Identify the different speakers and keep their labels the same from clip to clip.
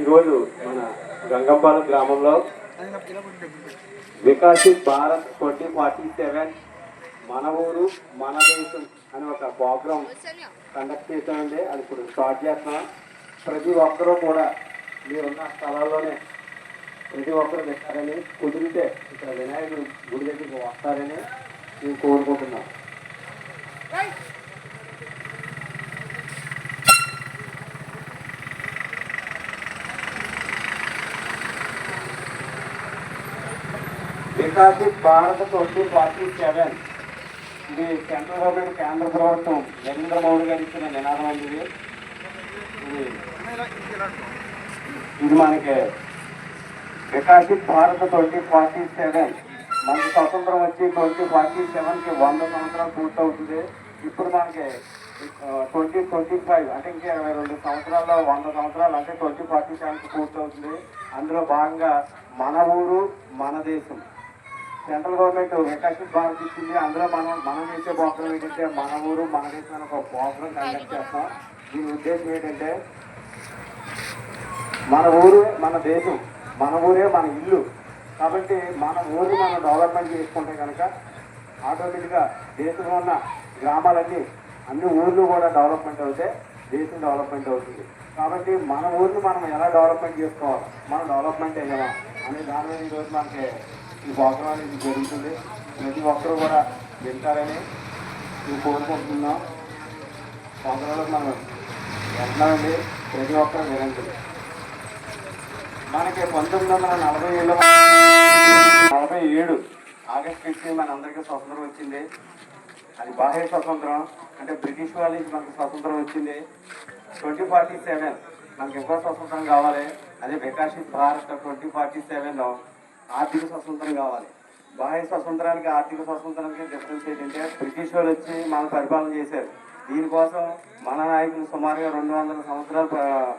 Speaker 1: ఈరోజు మన గంగంపాలెం గ్రామంలో Viksit Bharat twenty forty seven మన ఊరు మన దేశం అని ఒక ప్రోగ్రామ్ కండక్ట్ చేశామండి. అది ఇప్పుడు స్టార్ట్ చేస్తున్నాం. ప్రతి ఒక్కరూ కూడా మీరున్న స్థలాల్లోనే ప్రతి ఒక్కరు పెట్టారని కుదిరితే ఇక్కడ వినాయకుడు గుడి దగ్గరికి వస్తారని మేము కోరుకుంటున్నాం. Viksit Bharat twenty forty seven. ఇది సెంట్రల్ గవర్నమెంట్ కేంద్ర ప్రభుత్వం నరేంద్ర మోడీ గారు ఇచ్చిన నినాదం అండి ఇది. ఇది ఇది మనకి Viksit Bharat twenty forty seven. మనకి స్వతంత్రం వచ్చి ట్వంటీ ఫార్టీ సెవెన్కి వంద సంవత్సరాలు పూర్తవుతుంది. ఇప్పుడు మనకి ట్వంటీ ట్వంటీ ఫైవ్ అంటే ఇంకా ఇరవై రెండు సంవత్సరాల్లో వంద సంవత్సరాలు అంటే ట్వంటీ ఫార్టీ సెవెన్కి పూర్తవుతుంది. అందులో భాగంగా మన ఊరు మన దేశం. సెంట్రల్ గవర్నమెంట్ వికాసిత్ భారత్ ఇచ్చింది అందులో మనం మనం చేసే ప్రోగ్రామ్ ఏంటంటే మన ఊరు మన దేశం అని ఒక ప్రోగ్రామ్ కండక్ట్ చేస్తాం. దీని ఉద్దేశం ఏంటంటే మన ఊరు మన దేశం మన ఊరే మన ఇల్లు. కాబట్టి మన ఊరు మనం డెవలప్మెంట్ చేసుకుంటే కనుక ఆటోమేటిక్గా దేశంలో ఉన్న గ్రామాలన్నీ అన్ని ఊర్లు కూడా డెవలప్మెంట్ అవుతే దేశం డెవలప్మెంట్ అవుతుంది. కాబట్టి మన ఊరిని మనం ఎలా డెవలప్మెంట్ చేసుకోవాలి? మనం డెవలప్మెంట్ అయ్యామా అనే దాని మీద ఈరోజు మనకి ఈ ప్రోగ్రాం అనేది జరుగుతుంది. ప్రతి ఒక్కరూ కూడా వింటారని మేము కోరుకుంటున్నాం. సంవత్సరంలో మనం వెళ్తున్నామండి ప్రతి ఒక్కరు వినండి. మనకి పంతొమ్మిది వందల నలభై ఏళ్ళ నలభై ఏడు ఆగస్ట్ ఫిఫ్టీన్ మన అందరికీ స్వతంత్రం వచ్చింది. అది బాహ్య స్వతంత్రం. అంటే బ్రిటిష్ వాళ్ళ నుంచి మనకు స్వతంత్రం వచ్చింది. ట్వంటీ ఫార్టీ సెవెన్ మనకి ఇంకో స్వతంత్రం కావాలి. అదే వికాసిత్ భారత్ ట్వంటీ ఫార్టీ సెవెన్లో ఆర్థిక స్వతంత్రం కావాలి. బాహ్య స్వతంత్రానికి ఆర్థిక స్వతంత్రానికి డిఫరెన్స్ ఏంటంటే బ్రిటిష్ వాళ్ళు వచ్చి మన పరిపాలన చేశారు. దీనికోసం మన నాయకులు సుమారుగా రెండు వందల సంవత్సరాలు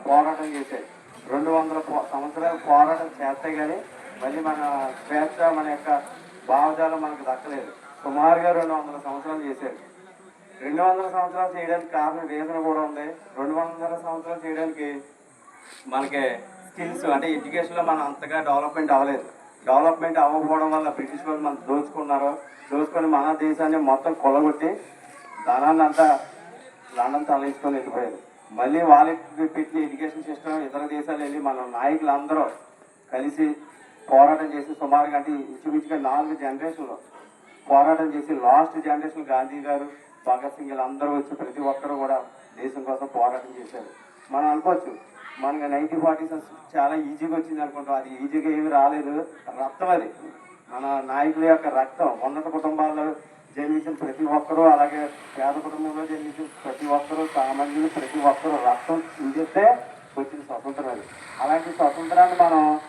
Speaker 1: పోరాటం చేశారు. రెండు వందల సంవత్సరాలు పోరాటం చేస్తే కానీ మళ్ళీ మన స్వేచ్ఛ మన యొక్క భావజాలం మనకు దక్కలేదు. సుమారుగా రెండు వందల సంవత్సరాలు చేశారు. రెండు వందల సంవత్సరాలు చేయడానికి కారణం రీజన్ కూడా ఉంది. రెండు వందల సంవత్సరాలు చేయడానికి మనకి స్కిల్స్ అంటే ఎడ్యుకేషన్లో మనం అంతగా డెవలప్మెంట్ అవ్వలేదు. డెవలప్మెంట్ అవ్వకపోవడం వల్ల బ్రిటిష్ వాళ్ళు మనం దోచుకున్నారు. దోచుకొని మన దేశాన్ని మొత్తం కొలగొట్టి ధనాన్ని అంతా లండన్ తరలించుకొని వెళ్ళిపోయారు. మళ్ళీ వాళ్ళకి పెట్టిన ఎడ్యుకేషన్ సిస్టమ్ ఇతర దేశాలు వెళ్ళి మన నాయకులందరూ కలిసి పోరాటం చేసి సుమారుగా అంటే ఇంచుమించుగా నాలుగు జనరేషన్లు పోరాటం చేసి లాస్ట్ జనరేషన్ గాంధీ గారు భగత్ సింగ్ అందరూ వచ్చి ప్రతి ఒక్కరు కూడా దేశం కోసం పోరాటం చేశారు. మనం అనుకోవచ్చు మనకి నైన్టీ ఫార్టీస్ చాలా ఈజీగా వచ్చింది అనుకుంటాం. అది ఈజీగా ఏమి రాలేదు. రక్తం అది. మన నాయకుల యొక్క రక్తం ఉన్నత కుటుంబాల్లో జన్మించిన ప్రతి ఒక్కరూ అలాగే పేద కుటుంబంలో జన్మించిన ప్రతి ఒక్కరూ సామాన్యులు ప్రతి ఒక్కరూ రక్తం చిందిస్తే వచ్చిన స్వతంత్రం అది. అలాంటి స్వతంత్రాన్ని మనం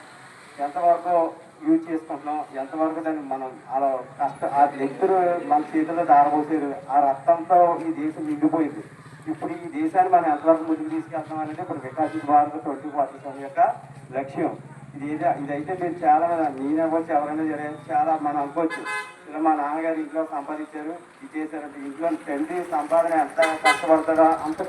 Speaker 1: ఎంతవరకు యూజ్ చేసుకుంటున్నాం? ఎంతవరకు దాన్ని మనం అలా కష్ట ఆ వ్యక్తులు మన చేతిలో దారబోసారు ఆ రక్తంతో ఈ దేశం నిండిపోయింది. ఇప్పుడు ఈ దేశాన్ని మనం ఎంతవరకు ముందుకు తీసుకెళ్తాం అనేది ఇప్పుడు Viksit Bharat twenty forty seven యొక్క లక్ష్యం. ఇది ఏదో ఇదైతే మీరు చాలా నేను అవ్వచ్చు ఎవరైనా సరే చాలా మనం అనుకోవచ్చు ఇలా మా నాన్నగారు ఇంట్లో సంపాదించారు ఇది చేశారంటే ఇంట్లో తండ్రి సంపాదన ఎంత కష్టపడతాడో అంత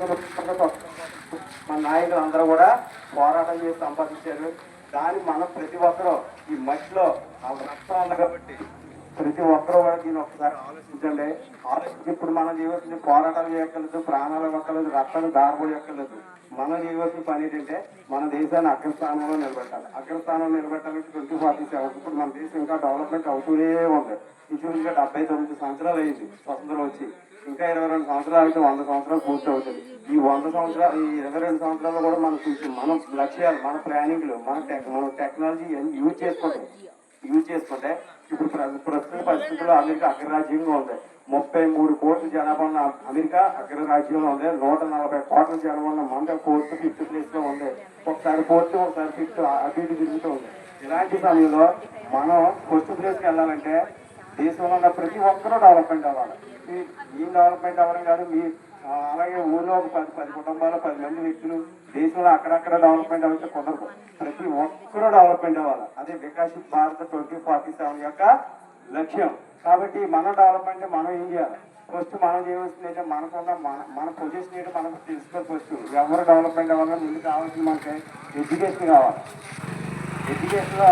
Speaker 1: మన నాయకులు అందరూ కూడా పోరాటం చేసి సంపాదించారు. దాన్ని మనం ప్రతి ఒక్కరూ ఈ మట్టిలో ఆ రక్తం ఉంది కాబట్టి ప్రతి ఒక్కరూ కూడా దీన్ని ఒకసారి ఆలోచించండి. ఇప్పుడు మనం చేయవలసింది పోరాటాలు చేయక్కర్లేదు ప్రాణాలు ఇవ్వక్కర్లేదు రక్తాలు దారిపోయక్కర్లేదు మనం చేయవలసిన పని ఏంటంటే మన దేశాన్ని అగ్రస్థానంలో నిలబెట్టాలి. అగ్రస్థానంలో నిలబెట్టాలంటే ట్వంటీ ఫార్టీ సెవెన్. ఇప్పుడు మన దేశం ఇంకా డెవలప్మెంట్ అవుతూనే ఉంది. ఇంచుమించుగా డెబ్బై తొమ్మిది సంవత్సరాలు అయింది స్వతంత్రం వచ్చి. ఇంకా ఇరవై రెండు సంవత్సరాలు అయితే వంద సంవత్సరాలు పూర్తి అవుతుంది. ఈ వంద సంవత్సరాలు ఈ ఇరవై రెండు సంవత్సరాల్లో కూడా మనం చూసి మన లక్ష్యాలు మన ప్లానింగ్లు మన టెక్ మన టెక్నాలజీ యూజ్ చేసుకుంటాం. యూజ్ చేసుకుంటే ఇప్పుడు ప్ర- ప్రస్తుత పరిస్థితుల్లో అమెరికా అగ్రరాజ్యంగా ఉంది. ముప్పై మూడు కోట్ల జనాభా ఉన్న అమెరికా అగ్రరాజ్యంలో ఉంది. నూట నలభై కోట్ల జనాభా ఉన్న మన ఫోర్త్ ఫిఫ్త్ ప్లేస్లో ఉంది. ఒకసారి ఫోర్త్ ఒకసారి ఫిఫ్త్ అటు తిరుగుతూ ఉంది. ఇలాంటి సమయంలో మనం ఫస్ట్ ప్లేస్కి వెళ్ళాలంటే దేశంలో ఉన్న ప్రతి ఒక్కరూ డెవలప్మెంట్ అవ్వాలి. మీ- డెవలప్మెంట్ అవ్వడం కాదు మీ అలాగే ఊళ్ళో ఒక పది పది కుటుంబాలు పది మంది వ్యక్తులు దేశంలో అక్కడక్కడ డెవలప్మెంట్ అవుతే కుదరదు. ప్రతి ఒక్కరూ డెవలప్మెంట్ అవ్వాలి. అదే Viksit Bharat twenty forty seven యొక్క లక్ష్యం. కాబట్టి మన డెవలప్మెంట్ మనం ఏం చేయాలి? ఫస్ట్ మనం చేయవలసింది అయితే మనకున్న మన మన పొజిషన్ ఏంటో మనకు తెలుసుకోవాలి ఫస్ట్ ఎవరు డెవలప్మెంట్ అవ్వాలో ముందు కావాల్సింది మనకి ఎడ్యుకేషన్ కావాలి. ఎడ్యుకేషన్లో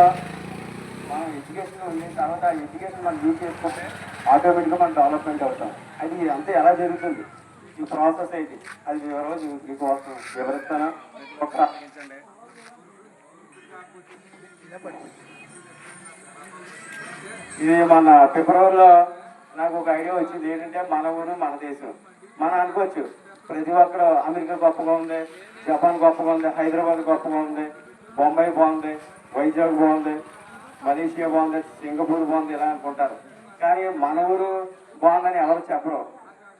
Speaker 1: మనం ఎడ్యుకేషన్ ఉంది తర్వాత ఎడ్యుకేషన్ మనం యూజ్ చేసుకుంటే ఆటోమేటిక్గా మనం డెవలప్మెంట్ అవుతాం. అది అంతా ఎలా జరుగుతుంది? ఈ ప్రాసెస్ అయితే అది వివరాలు మీకు వివరిస్తాను ఒకసారి ఇది మన ఫిబ్రవరిలో నాకు ఒక ఐడియా వచ్చింది. ఏంటంటే మన ఊరు మన దేశం. మనం అనుకోవచ్చు ప్రతి ఒక్కరు అమెరికా గొప్పగా ఉంది జపాన్ గొప్పగా ఉంది హైదరాబాద్ గొప్పగా ఉంది బొంబాయి బాగుంది వైజాగ్ బాగుంది మలేషియా బాగుంది సింగపూర్ బాగుంది ఇలా అనుకుంటారు. కానీ మన ఊరు బాగుందని ఎవరు చెప్పరు.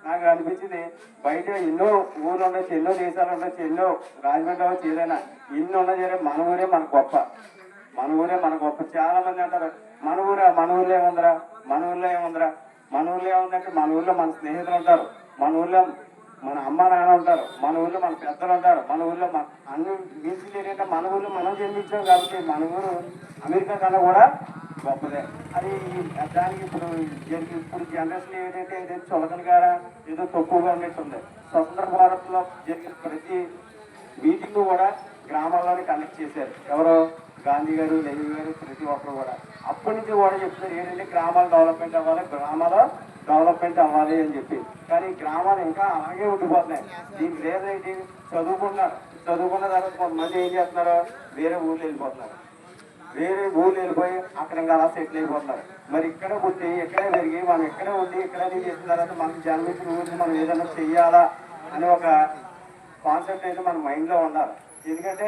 Speaker 1: నాకు అనిపించింది. బయట ఎన్నో ఊర్లు ఉండొచ్చు ఎన్నో దేశాలు ఉండొచ్చు ఎన్నో రాజమండ్రి అవ్వచ్చు ఏదైనా ఇన్ని ఉన్నది సరే మన ఊరే మన గొప్ప. మన ఊరే మన గొప్ప. చాలా మంది అంటారు మన ఊరే మన ఊర్లో ఏముందిరా? మన ఊర్లో ఏముందిరా? మన ఊర్లో ఏముందంటే మన ఊర్లో మన స్నేహితులు ఉంటారు. మన ఊర్లో మన అమ్మ నాన్న ఉంటారు. మన ఊర్లో మన పెద్దలు ఉంటారు. మన ఊర్లో మన అన్ని బీసీలు మన ఊర్లో మనం జన్మించాం కాబట్టి మన ఊరు అమెరికా కన్నా కూడా గొప్పదే. అది దానికి ఇప్పుడు జరిగి ఇప్పుడు జనరేషన్ ఏంటంటే ఏదో చులకన గారా ఏదో తక్కువగా ఉన్నట్టుంది. స్వతంత్ర భారత్లో జరిగిన ప్రతి మీటింగ్ కూడా గ్రామాల్లోనే కండక్ట్ చేశారు. ఎవరో గాంధీ గారు నెహ్రూ గారు ప్రతి ఒక్కరు కూడా. అప్పటి నుంచి కూడా చెప్తున్నారు ఏంటంటే గ్రామాలు డెవలప్మెంట్ అవ్వాలి గ్రామాలు డెవలప్మెంట్ అవ్వాలి అని చెప్పి. కానీ గ్రామాలు ఇంకా అలాగే ఉండిపోతున్నాయి. దీనికి లేదంటే చదువుకున్నారు చదువుకున్న తర్వాత కొంతమంది ఏం చేస్తున్నారు? వేరే ఊర్లు వెళ్ళిపోతున్నారు. వేరే ఊళ్ళు వెళ్ళిపోయి అక్కడ ఇంకా అలా సెటిల్ అయిపోతున్నారు. మరి ఇక్కడ పుట్టి ఇక్కడే పెరిగి మనం ఇక్కడే ఉండి ఇక్కడే చేసిన తర్వాత మనం జన్మించిన ఊరిని మనం ఏదైనా చెయ్యాలా అని ఒక కాన్సెప్ట్ అయితే మన మైండ్లో ఉండాలి. ఎందుకంటే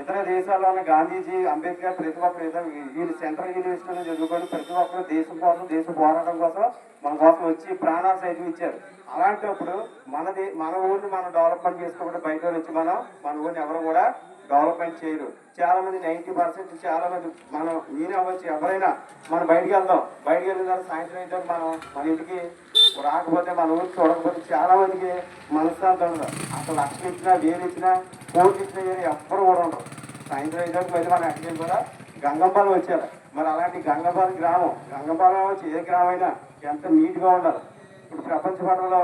Speaker 1: ఇతర దేశాల్లో ఉన్న గాంధీజీ అంబేద్కర్ ప్రతి ఒక్కరు వీళ్ళు సెంట్రల్ యూనివర్సిటీలో చదువుకొని ప్రతి ఒక్కరు దేశం కోసం దేశ పోరాటం కోసం మన కోసం వచ్చి ప్రాణాలు సైతం ఇచ్చారు అలాంటప్పుడు మనది మన ఊరిని మనం డెవలప్మెంట్ చేసుకోకుండా బయట వచ్చి మనం మన ఊరిని ఎవరు కూడా డెవలప్మెంట్ చేయరు. చాలా మంది నైంటీ పర్సెంట్ చాలా మంది మనం నేనే అవ్వచ్చు ఎవరైనా మనం బయటికి వెళ్దాం. బయటికి వెళ్ళిన తర్వాత సాయంత్రం అయితే మనం మన ఇంటికి రాకపోతే మన ఊరికి చూడకపోతే చాలా మందికి మనశ్శాంతి ఉండదు. అసలు లక్షలు ఇచ్చినా వేలు ఇచ్చినా కోట్లు ఇచ్చినా వేరే ఎవ్వరు కూడా ఉండరు. సాయంత్రం అయితే మళ్ళీ మనం ఎక్కడికి కూడా గంగంపాలెం వచ్చారు మరి అలాంటి గంగంపాలెం గ్రామం గంగంపాలెం వచ్చి ఏ గ్రామం అయినా ఎంత నీట్గా ఉండాలి. ఇప్పుడు ప్రపంచ పటంలో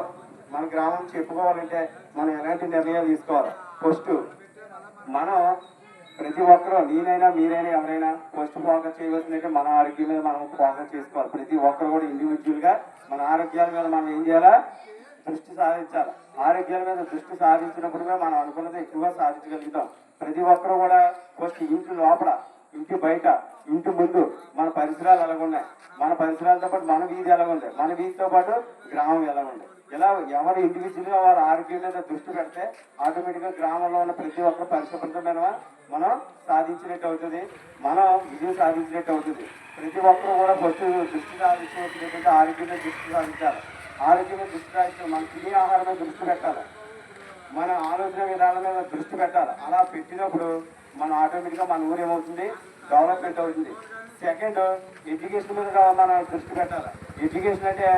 Speaker 1: మన గ్రామం చెప్పుకోవాలంటే మనం ఎలాంటి నిర్ణయాలు తీసుకోవాలి? ఫస్ట్ మనం ప్రతి ఒక్కరూ నేనైనా మీరైనా ఎవరైనా ఫస్ట్ ఫోకస్ చేయవలసిందంటే మన ఆరోగ్యం మీద మనం ఫోకస్ చేసుకోవాలి. ప్రతి ఒక్కరు కూడా ఇండివిజువల్గా మన ఆరోగ్యాల మీద మనం ఏం చేయాలా? దృష్టి సాధించాలి. ఆరోగ్యాల మీద దృష్టి సాధించినప్పుడు మనం అనుకున్నది ఎక్కువగా సాధించగలుగుతాం. ప్రతి ఒక్కరు కూడా ఫస్ట్ ఇంటి లోపల ఇంటి బయట ఇంటి ముందు మన పరిసరాలు ఎలాగున్నాయి? మన పరిసరాలతో పాటు మన వీధి ఎలాగుంది? మన వీధితో పాటు గ్రామం ఎలాగుంది? ఇలా ఎవరు ఇండివిజువల్గా వారి ఆరోగ్యం మీద దృష్టి పెడితే ఆటోమేటిక్గా గ్రామంలో ఉన్న ప్రతి ఒక్క పరిశుభ్రతమైన మనం సాధించినట్టు అవుతుంది. మనం విజయం సాధించినట్టు అవుతుంది. ప్రతి ఒక్కరు కూడా ఫస్ట్ దృష్టి సాధించినటువంటి ఆరోగ్యం మీద దృష్టి సాధించాలి. ఆరోగ్యం మీద దృష్టి సాధించాలి మనం తినే ఆహారం మీద దృష్టి పెట్టాలి. మన ఆలోచన విధానం మీద దృష్టి పెట్టాలి. అలా పెట్టినప్పుడు మన ఆటోమేటిక్గా మన ఊరు ఏమవుతుంది? డెవలప్మెంట్ అవుతుంది. సెకండ్ ఎడ్యుకేషన్ మీద మనం దృష్టి పెట్టాలి. ఎడ్యుకేషన్ అంటే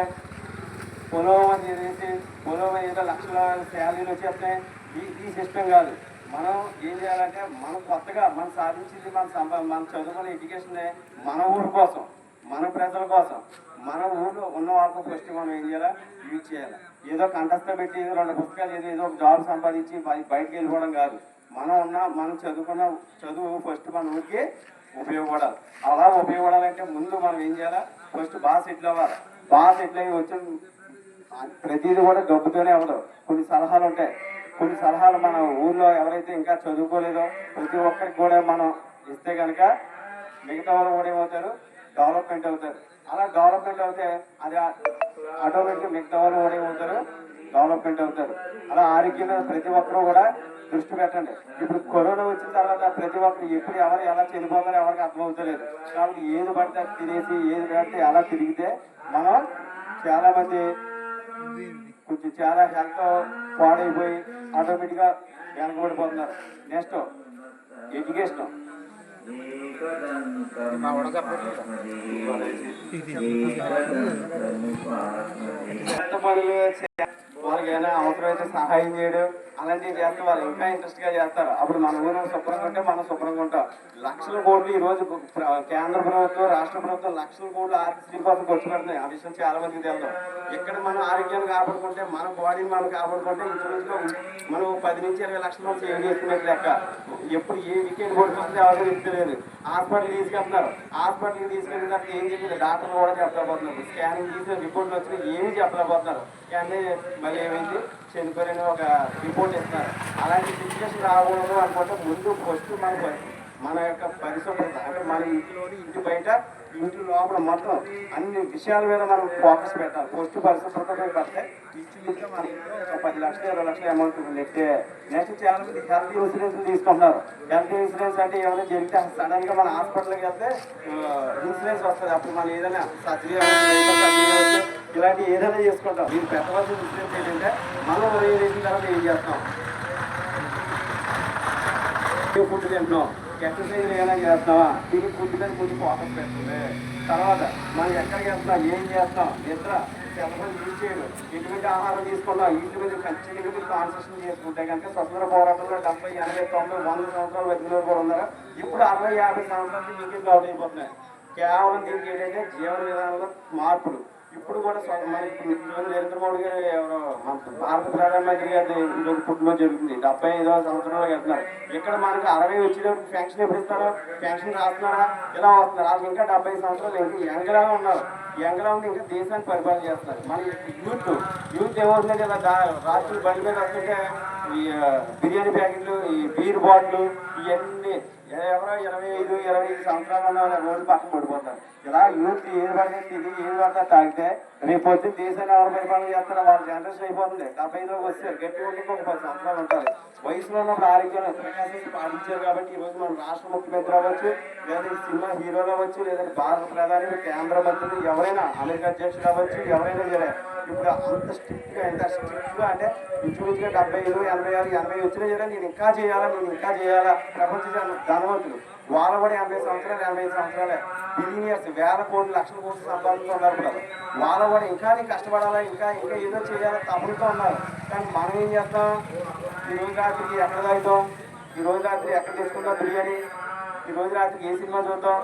Speaker 1: పొలం చేసి పొలం ఏదో లక్షల శాలరీలు వచ్చేస్తున్నాయి ఈ ఈ సిస్టమ్ కాదు. మనం ఏం చేయాలంటే మనం కొత్తగా మనం సాధించింది మన సంపా మన చదువుకున్న ఎడ్యుకేషన్ మన ఊరు కోసం మన ప్రజల కోసం మన ఊళ్ళో ఉన్న వాళ్ళకు ఫస్ట్ మనం ఏం చేయాలి? యూజ్ చేయాలి. ఏదో కంటస్థ పెట్టి రెండు పుస్తకాలు ఏదో ఏదో ఒక జాబ్ సంపాదించి బయటకు వెళ్ళిపోవడం కాదు. మనం ఉన్న మనం చదువుకున్న చదువు ఫస్ట్ మన ఊరికి ఉపయోగపడాలి. అలా ఉపయోగపడాలంటే ముందు మనం ఏం చేయాలి? ఫస్ట్ బాగా సెటిల్ అవ్వాలి. బాగా సెటిల్ అయ్యి వచ్చిన ప్రతిదీ కూడా డబ్బుతోనే అవ్వదు కొన్ని సలహాలు ఉంటాయి. కొన్ని సలహాలు మన ఊర్లో ఎవరైతే ఇంకా చదువుకోలేదో ప్రతి ఒక్కరికి కూడా మనం ఇస్తే కనుక మిగతా వాళ్ళు కూడా ఏమవుతారు? డెవలప్మెంట్ అవుతారు. అలా డెవలప్మెంట్ అవుతే అది ఆటోమేటిక్గా మిగతా వాళ్ళు కూడా ఏమవుతారు? డెవలప్మెంట్ అవుతారు. అలా ఆరోగ్యం ప్రతి ఒక్కరూ కూడా దృష్టి పెట్టండి. ఇప్పుడు కరోనా వచ్చిన తర్వాత ప్రతి ఒక్కరు ఎప్పుడు ఎవరు ఎలా చనిపోతారో ఎవరికి అర్థమవుతలేదు. కాబట్టి ఏది పడితే అది తినేసి ఏది పడితే ఎలా తిరిగితే మనం చాలామంది కొంచెం చాలా హెల్త్ పాడైపోయి ఆటోమేటిక్గా వెనకబడిపోతున్నారు. Next education.
Speaker 2: మా
Speaker 1: వాళ్ళకి ఏమైనా అవసరమైతే సహాయం చేయడం అలాంటివి చేస్తే వాళ్ళు ఇంకా ఇంట్రెస్ట్గా చేస్తారు. అప్పుడు మన ఊరు శుభ్రంగా ఉంటే మనం శుభ్రంగా ఉంటాం. లక్షల కోట్లు ఈ రోజు కేంద్ర ప్రభుత్వం రాష్ట్ర ప్రభుత్వం లక్షల కోట్లు ఆరోగ్యశ్రీ కోసం ఖర్చు పెడుతున్నాయి. ఆ విషయం చాలా మందికి తెలుసు ఇక్కడ మనం ఆరోగ్యాన్ని కాపాడుకుంటే మన బాడీని మనం కాపాడుకుంటే ఇంచుమించుగా మనం పది నుంచి ఇరవై లక్షల మంది సేవ్ చేస్తున్నట్టు లెక్క. ఎప్పుడు ఏ వికెట్ కొడుతుంది ఎవరు తెలియదు. హాస్పిటల్ తీసుకెళ్తున్నారు. హాస్పిటల్కి తీసుకెళ్ళిన తర్వాత ఏం చెప్పింది? డాక్టర్లు కూడా చెప్పలేకపోతున్నారు. స్కానింగ్ తీసిన రిపోర్ట్లు వచ్చినా ఏమీ చెప్పలేకపోతున్నారు. కానీ మళ్ళీ ఏమైంది చనిపోయిన ఒక రిపోర్ట్ ఇస్తున్నారు అలాంటి సిచ్యువేషన్ రాకూడదు అనుకుంటే ముందు ఫస్ట్ మన మన యొక్క పరిశుభ్రత అంటే మన ఇంటిలోని ఇంటి బయట ఇంటి లోపల మొత్తం అన్ని విషయాల మీద మనం ఫోకస్ పెట్టాలి. ఫస్ట్ పరిశుభ్రత మీద పెడితే ఇంచుమించుగా మన ఒక పది లక్షలు ఇరవై లక్షల అమౌంట్ నెట్టే నెక్స్ట్ చాలా మంది హెల్త్ ఇన్సూరెన్స్ తీసుకుంటున్నారు. హెల్త్ ఇన్సూరెన్స్ అంటే ఏమైనా జరిగితే సడన్గా మన హాస్పిటల్కి వెళ్తే ఇన్సూరెన్స్ వస్తుంది. అప్పుడు మనం ఏదైనా సర్జరీ ఇలాంటి ఏదైనా చేసుకుంటాం. మీరు పెట్టవలసిన విషయం ఏంటంటే మనం ఉదయం వేసిన తర్వాత ఏం చేస్తాం? ఫుడ్ తింటున్నాం. ఎక్సర్సైజ్ ఏమైనా చేస్తావా? దీనికి ఫుడ్ మీద కొంచెం ఫోకస్ పెడుతుంది తర్వాత మనం ఎక్కడికి వెళ్తున్నాం? ఏం చేస్తాం? నిద్ర. సెలవులు యూజ్ చేయడం ఎటువంటి ఆహారం తీసుకున్నాం వీటి మీద ఖచ్చితంగా మీరు కాన్సన్ట్రేషన్ చేసుకుంటే కనుక స్వతంత్ర పోరాటంలో డెబ్బై ఎనభై తొంభై వంద సంవత్సరాలు వచ్చిన కూడా ఉన్నారు? ఇప్పుడు అరవై యాభై సంవత్సరాలు మీకు అవుట్ అయిపోతున్నాయి. కేవలం దీనికి ఏంటంటే జీవన విధానంలో మార్పులు. ఇప్పుడు కూడా నరేంద్ర మోడీ గారు ఎవరో మన భారత ప్రధానమంత్రి గారి ఈరోజు పుట్టినరోజు జరుగుతుంది. డెబ్బై ఐదవ సంవత్సరంలో వెళ్తున్నారు. ఇక్కడ మనకి అరవై వచ్చేటప్పుడు పెన్షన్ ఎప్పుడు ఇస్తారో? పెన్షన్ రాస్తున్నారా? ఇలా వస్తున్నారు. వాళ్ళు ఇంకా డెబ్బై సంవత్సరాలు ఇంకా యంగ్లా ఉన్నారు. యంగ్లా ఉండి ఇంకా దేశాన్ని పరిపాలన చేస్తున్నారు. మన యూత్ యూత్ ఏమవుతుంది కదా? దా- రాత్రులు బండి మీద వస్తుంటే ఈ బిర్యానీ ప్యాకెట్లు ఈ బీర్ బాటిల్ ఇవన్నీ ఎవరో ఇరవై ఐదు ఇరవై ఐదు సంవత్సరాలు ఉన్న వాళ్ళు రోడ్డు పక్కన పడిపోతారు. ఇలా యూత్ ఏది పడితే తిరిగి ఏది పడితే తాగితే రేపు పొద్దున్న దేశాన్ని ఎవరు పరిపాలన చేస్తారో వాళ్ళ జనరేషన్ అయిపోతుంది. డెబ్బై ఐదులోకి వస్తారు గట్టి ఉండి ఒక పది సంవత్సరాలు ఉంటారు. వయసులో ఉన్నప్పుడు ఆరోగ్యం ప్రకాశం పాటించారు కాబట్టి ఈ రోజు మనం రాష్ట్ర ముఖ్యమంత్రి అవ్వచ్చు లేదా సినిమా హీరోలు అవ్వచ్చు లేదా భారత ప్రధాని కేంద్ర మంత్రులు ఎవరైనా అమెరికా అధ్యక్షులు అవ్వచ్చు ఎవరైనా సరే. ఇప్పుడు అంత స్ట్రిక్ట్గా ఎంత స్ట్రిక్ట్గా అంటే ఇంచుమించుగా డెబ్బై ఐదు ఎనభై ఆరు ఎనభై వచ్చినా సరే నేను ఇంకా చేయాలా నేను ఇంకా చేయాలా? ప్రపంచ ధనవంతులు. వాళ్ళ కూడా ఎనభై సంవత్సరాలు ఎనభై సంవత్సరాలే. బిలినియర్స్ వేల కోట్లు లక్షల కోట్లు సంపాదించుకున్నారు కూడా. వాళ్ళ కూడా ఇంకా నేను కష్టపడాలా ఇంకా ఇంకా ఏదో చేయాలా తమ్ముడుతో ఉన్నారు. కానీ మనం ఏం చేస్తాం? ఈ రోజు రాత్రికి ఎక్కడ తాగుతాం? ఈ రోజు రాత్రి ఎక్కడ తీసుకుంటాం బిర్యానీ? ఈ రోజు రాత్రికి ఏ సినిమా చూద్దాం?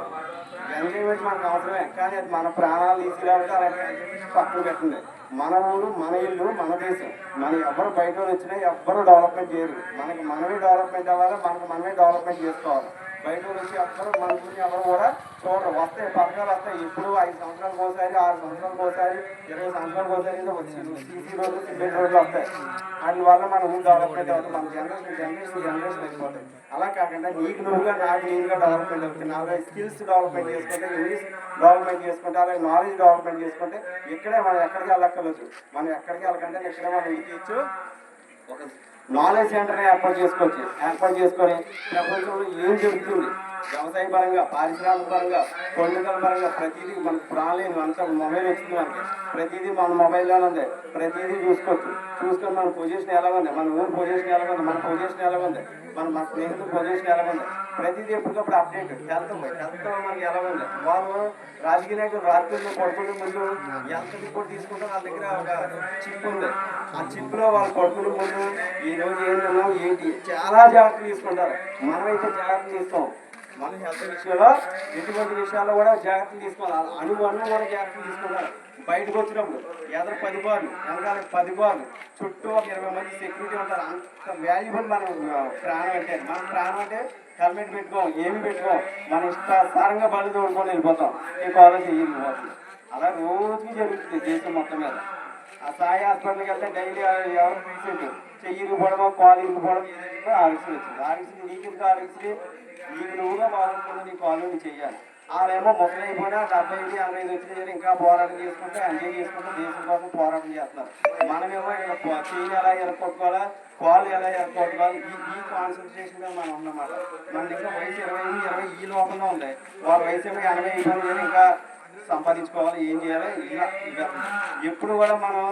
Speaker 1: ఎంజాయ్మెంట్ మనకు అవసరమే. కానీ అది మన ప్రాణాలు తీసుకురావాలి అలాగే పక్కన పెట్టింది మన ఊరు మన ఇల్లు మన దేశం. మన ఎవరు బయట వచ్చినా ఎవ్వరు డెవలప్మెంట్ చేయరు. మనకి మనమే డెవలప్మెంట్ అవ్వాలి మనకు మనమే డెవలప్మెంట్ చేసుకోవాలి. బయట నుంచి వచ్చి ఎవ్వరు మన గురించి ఎవరు కూడా చూడరు. వస్తాయి పథకాలు వస్తాయి. ఇప్పుడు ఐదు సంవత్సరాలకు ఒకసారి ఆరు సంవత్సరాలకు ఒకసారి ఇరవై సంవత్సరాలకు ఒకసారి ఏదో వచ్చి సీసీ రోడ్లు సిమెంట్ రోడ్లు వస్తాయి. వాటి వల్ల మన ఊరు డెవలప్మెంట్ అవుతుంది. మన జనరేషన్ జనరేషన్ జనరేషన్ అయిపోతాయి అలా కాకుండా నీకు నువ్వుగా నాకు నీకుగా డెవలప్మెంట్ అవుతుంది. నాలుగు స్కిల్స్ డెవలప్మెంట్ చేసుకుంటే ఇంగ్లీష్ డెవలప్మెంట్ చేసుకుంటే అలాగే నాలెడ్జ్ డెవలప్మెంట్ చేసుకుంటే ఇక్కడే మనం ఎక్కడికి వెళ్ళక్కర్లేదు. మనం ఎక్కడికి వెళ్ళకంటే ఇక్కడే మనం ఇది ఒక నాలెడ్జ్ సెంటర్ని ఏర్పాటు చేసుకోవచ్చు. ఏర్పాటు చేసుకొని ప్రపంచంలో ఏం జరుగుతుంది వ్యవసాయ పరంగా పారిశ్రామిక పరంగా పొలిటికల్ పరంగా ప్రతిదీ మనకు ప్రాణలేదు అంతా మొబైల్ వచ్చింది మనకి ప్రతిదీ మన మొబైల్లోనే ఉంది. ప్రతిదీ చూసుకోవచ్చు. చూసుకొని మన పొజిషన్ ఎలా ఉంది మన ఊరు పొజిషన్ ఎలా ఉంది మన పొజిషన్ ఎలా ఉంది మన మన స్నేహితుల పొజిషన్ ఎలా ఉంది ప్రతిదీ ఎప్పటికప్పుడు అప్డేట్. హెల్త్ హెల్త్ మనకి ఎలా ఉంది వాళ్ళు రాజకీయ నాయకులు రాత్రి పడుకునే ముందు ఎంత రిపోర్ట్ తీసుకుంటే వాళ్ళ దగ్గర ఒక చిప్ ఉంది. ఆ చిప్లో వాళ్ళు పడుకునే ముందు ఈ రోజు ఏం తిన్నాం ఏంటి? చాలా జాగ్రత్తలు తీసుకుంటారు. మనమైతే జాగ్రత్తలు తీస్తాం మన హెల్త్ విషయంలో ఎటువంటి విషయాల్లో కూడా జాగ్రత్తలు తీసుకోవాలి. అణు అన్నం కూడా జాగ్రత్తలు తీసుకుంటారు బయటకు వచ్చినప్పుడు ఎదురు పది బార్లు వెనకాల పది బార్లు చుట్టూ ఒక ఇరవై మంది సెక్యూరిటీ ఉంటారు. అంత వాల్యుబుల్ మన ప్రాణం అంటే మన ప్రాణం అంటే హెల్మెట్ పెట్టుకోం ఏమి పెట్టుకోం. మన ఇష్టాసారంగా బండి తోడుకొని వెళ్ళిపోతాం. ఈ కాలేజ్ వెళ్ళిపోతుంది అలా రోజుకి జరుగుతుంది దేశం మొత్తం మీద. ఆ సాయి హాస్పిటల్కి వెళ్తే డైలీ ఎవరు పేషెంట్ చెయ్యి ఇరిగిపోవడమో కాలు ఇరిగిపోవడం ఏదైనా ఆర్ఎక్సీ వచ్చింది. ఆరోగ్యం నీకు ఇంకా ఆర్ఎక్సీ నీకు ఆలోచన చేయాలి. కాలు వాళ్ళేమో మొక్కలు అయిపోయినా డెబ్బై ఐదు అరవై ఐదు వచ్చిన ఇంకా పోరాటం చేసుకుంటే ఎంజాయ్ చేసుకుంటే దేశం కోసం పోరాటం చేస్తున్నారు. మనమేమో ఇక్కడ పో- ఎలా ఎరగొట్టుకోవాలా కాళ్ళు ఎలా ఎరగొట్టుకోవాలి ఈ ఈ కాన్సన్ట్రేషన్ మనం ఉన్నమాట మన దగ్గర వయసు ఇరవై ఐదు ఇరవై ఈ లోపల ఉండే వాళ్ళ వయసు ఏమో ఎనభై ఐదు ఇంకా సంపాదించుకోవాలి ఏం చేయాలి ఇలా ఎప్పుడు కూడా మనం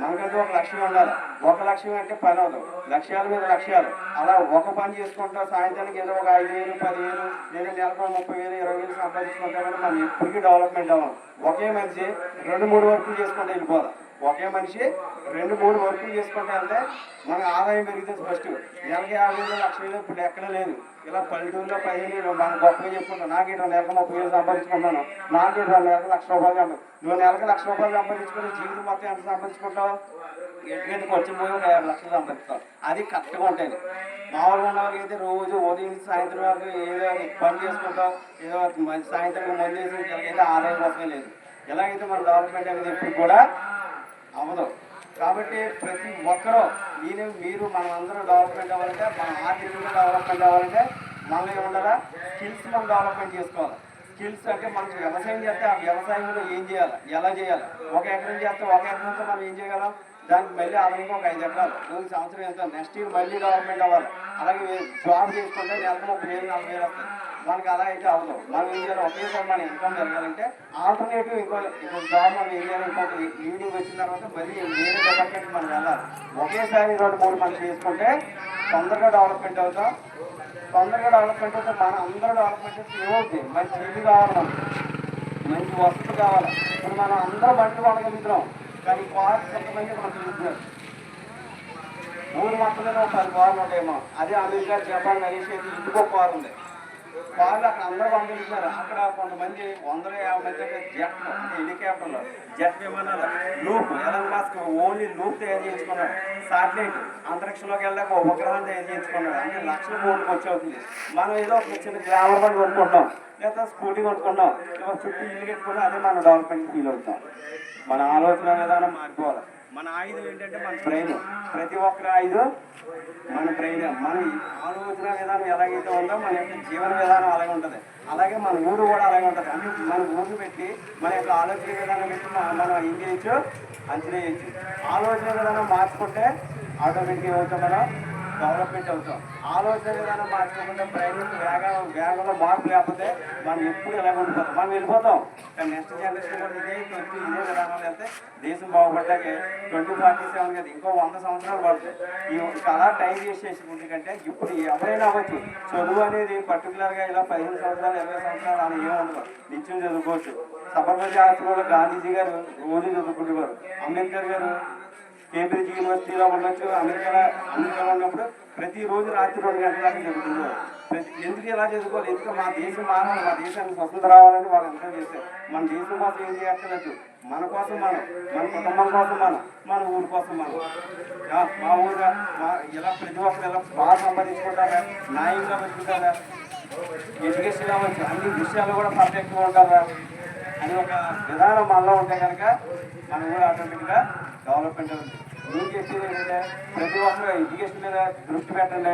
Speaker 1: మనకంటూ ఒక లక్ష్యం ఉండాలి. ఒక లక్ష్యం అంటే పని అవదు లక్ష్యాల మీద లక్ష్యాలు. అలా ఒక పని చేసుకుంటా సాయంత్రానికి ఏదో ఒక ఐదు వేలు పది వేలు లేదా నెలకు ముప్పై వేలు ఇరవై వేలు సంపాదించుకుంటా కూడా మనం ఎప్పటికీ డెవలప్మెంట్ అవ్వం ఒకే మనిషి రెండు మూడు వర్కులు చేసుకుంటూ వెళ్ళిపోదాం. ఒకే మనిషి రెండు మూడు వర్కులు చేసుకుంటే వెళ్తే మన ఆదాయం పెరుగుతుంది ఫస్ట్ నెలకి యాభై వేలు లక్ష వేలు ఇప్పుడు ఎక్కడ లేదు. ఇలా పల్లెటూరులో పదిహేను వేలు మనం గొప్పగా చెప్పుకుంటాం. నాకు ఇటు నెలకు ముప్పై వేలు సంపాదించుకుంటాను నాకు ఇటు నెలకు లక్ష రూపాయలు సంపా నువ్వు నెలకు లక్ష రూపాయలు సంపాదించుకుంటే జీవితం మొత్తం ఎంత సంపాదించుకుంటావు ఎటువంటి ఖర్చు పోయి ఒక యాభై లక్షలు సంపాదిస్తాం. అది కరెక్ట్గా ఉంటాయి. మామూలుగా ఉన్న వాళ్ళకి అయితే రోజు ఉదయం సాయంత్రం వరకు ఏదో పని చేసుకుంటాం. ఏదో సాయంత్రం మంది చేసి వీళ్ళకైతే ఆదాయం కోసమే లేదు. ఎలాగైతే మన డెవలప్మెంట్ అనేది ఎప్పుడు కూడా అవ్వదు. కాబట్టి ప్రతి ఒక్కరూ నేను మీరు మనమందరూ డెవలప్మెంట్ అవ్వాలంటే మన ఆర్థికంగా డెవలప్మెంట్ అవ్వాలంటే మనలో ఏముండాలా? స్కిల్స్ మనం డెవలప్మెంట్ చేసుకోవాలి. స్కిల్స్ అంటే మనం వ్యవసాయం చేస్తే ఆ వ్యవసాయంలో ఏం చేయాలి? ఎలా చేయాలి? ఒక ఎకరం చేస్తే ఒక ఎకరంతో మనం ఏం చేయగలం? దానికి మళ్ళీ అదనంగా ఒక ఐదు ఎకరాలు. రోజు సంవత్సరం ఎంత? నెక్స్ట్ ఇయర్ మళ్ళీ డెవలప్మెంట్ అవ్వాలి. అలాగే జాబ్ చేసుకుంటే నెలకు ముప్పై వేలు నలభై వేలు వస్తాయి. మనకి అలా అయితే అవ్వదు. మనం ఏం చేయాలి ఒకేసారి మన ఇన్కమ్ జరగాలంటే ఆల్టర్నేటివ్ ఇంకో ఇంకో జాబ్ మనం ఏం చేయాలి ఇంకొక ఈవినింగ్ వచ్చిన తర్వాత మళ్ళీ వేరే డెవలప్మెంట్ మనం వెళ్ళాలి. ఒకేసారి రెండు మూడు మనం చేసుకుంటే తొందరగా డెవలప్మెంట్ అవుతాం. తొందరగా డెవలప్మెంట్ అవుతే మన అందరూ డెవలప్మెంట్ అయితే ఏమవుతుంది మంచి ఇల్లు కావాలి మనకి. మంచి వసతులు కావాలి. ఇప్పుడు మనం అందరం బండ్లు కొనగలుగుతున్నాం కానీ కార్ కొంతమంది మనం చూస్తున్నారు. ఊరు మొత్తంలో ఒక పది కార్లు ఉంటాయేమో. అదే అమెరికా జపాన్ అనేసి అయితే ఇంటికో ఉండే. ఉంది వాళ్ళు అక్కడ అందరూ పంపిస్తున్నారు అక్కడ కొంతమంది వందల యాభై మంది జెట్ హెలికాప్టర్లు. జెట్ విమానాలు. Loop Elon Musk only loop తయారు చేయించుకున్నాడు. సాటిలైట్ అంతరిక్షంలోకి వెళ్ళాక ఒక ఉపగ్రహం తయారు చేయించుకున్నాడు. అంటే లక్షల కోట్లు వచ్చి అవుతుంది. మనం ఏదో ఒక చిన్న గ్రామర్ బండి కొనుక్కుంటాం లేదా స్కూటీ కొనుక్కుంటాం చుట్టూ ఇల్లు కట్టుకుని అదే మన డెవలప్మెంట్ ఫీల్ అవుతాం. మన ఆలోచన విధానం మారిపోవాలి. మన ఆయుధం ఏంటంటే మన బ్రెయిన్ ప్రతి ఒక్కరి ఆయుధం మన బ్రెయిన్ మన ఆలోచన విధానం ఎలాగైతే ఉందో మన యొక్క జీవన విధానం అలాగే ఉంటుంది. అలాగే మన ఊరు కూడా అలాగే ఉంటుంది. అంటే మన ఊరు పెట్టి మన యొక్క ఆలోచన విధానం పెట్టి మన- మనం ఏం చేయొచ్చు అంచనా చేయొచ్చు ఆలోచన విధానం మార్చుకుంటే ఆటోమేటిక్ ఏమవుతాం మనం డెవలప్మెంట్ అవుతాం ఆలోచన విధానం మార్చకుండా బ్రెయిన్ వేగం వేగంలో మార్పు లేకపోతే మనం ఎప్పుడు ఎలా ఉండిపోతాం? మనం వెళ్ళిపోతాం. కానీ నెక్స్ట్ జనరేషన్ కూడా ఇదే ట్వంటీ ఇదే విధానాలు వెళ్తే దేశం బాగుపడ్డాకే ట్వంటీ ఫార్టీ సెవెన్ కదా ఇంకో వంద సంవత్సరాలు పడుతుంది. ఈ కళా టైం వేస్ట్ చేసుకుంటే కంటే ఇప్పుడు ఎవరైనా అవ్వచ్చు. చదువు అనేది పర్టికులర్గా ఇలా పదిహేను సంవత్సరాలు ఇరవై సంవత్సరాలు అని ఏమి ఉండదు. నిత్యం చదువుకోవచ్చు. సబర్మతి ఆశ్రమంలో గాంధీజీ గారు రోజు చదువుకుంటున్నారు. అంబేద్కర్ గారు కేంబ్రిడ్జ్ యూనివర్సిటీలో ఉండొచ్చు అమెరికా అమెరికాలో ఉన్నప్పుడు ప్రతిరోజు రాత్రి రెండు గంటల దాకా చదువుకునేవారు ప్రతి ఎందుకు ఇలా చేసుకోవాలి? ఎందుకు మా దేశం మారాలి? మా దేశానికి స్వతంత్రం రావాలని వాళ్ళు ఎంతో చేశారు. మన దేశం కోసం ఏం చేయక్కర్లేదు. మన కోసం మనం మన కుటుంబం కోసం మనం మన ఊరి కోసం మనం. మా ఊరు మా ఇలా ప్రతి ఒక్కరు ఇలా బాగా సంపాదించుకుంటారా? న్యాయంగా బతుకుతారా? ఎడ్యుకేషన్ అవ్వచ్చు అన్ని విషయాలు కూడా పర్ఫెక్ట్గా ఉంటారా? అని ఒక విధానం మనలో ఉంటే కనుక మనం కూడా ఆటోమేటిక్గా డెవలప్మెంట్ ఉంది ఏం చేసేది ఏంటంటే ప్రతి ఒక్కరు ఎడ్యుకేషన్ మీద దృష్టి పెట్టండి.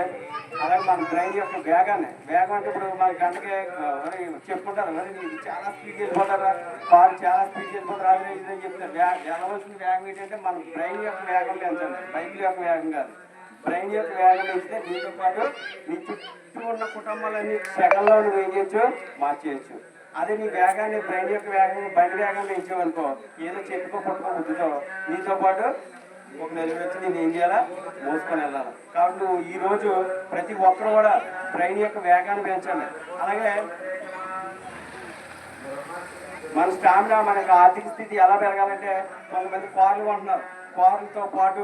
Speaker 1: అలాగే మన బ్రెయిన్ యొక్క వేగాన్ని వేగం అంటే ఇప్పుడు మన గంటకి చెప్పుకుంటారు మరి చాలా స్పీడ్ వెళ్ళిపోతారా కారు చాలా స్పీడ్ వెళ్ళిపోతారు అది అని చెప్తారు. వే- వెళ్ళవలసిన వేగం ఏంటంటే మన బ్రెయిన్ యొక్క వేగం పెంచండి. బైక్ యొక్క వేగం కాదు. బ్రెయిన్ యొక్క వేగం పెంచితే దీంతో పాటు నీ చుట్టూ ఉన్న కుటుంబాలన్నీ సెకండ్లో నువ్వు ఏం చేయొచ్చు? మార్చేయచ్చు. అదే నీ వేగాన్ని బ్రెయిన్ యొక్క వేగం బండి వేగం పెంచావనుకో ఏదో చెట్టుకో పుట్టుకో బుద్ధితో నీతో పాటు ఒక నెల వచ్చి నేను ఏం చేయాలా? మోసుకొని వెళ్ళాలి. కాబట్టి నువ్వు ఈ రోజు ప్రతి ఒక్కరు కూడా బ్రెయిన్ యొక్క వేగాన్ని పెంచండి. అలాగే మన స్టామినా మనకి ఆర్థిక స్థితి ఎలా పెరగాలంటే కొంతమంది కార్లు కొంటున్నారు కార్లతో పాటు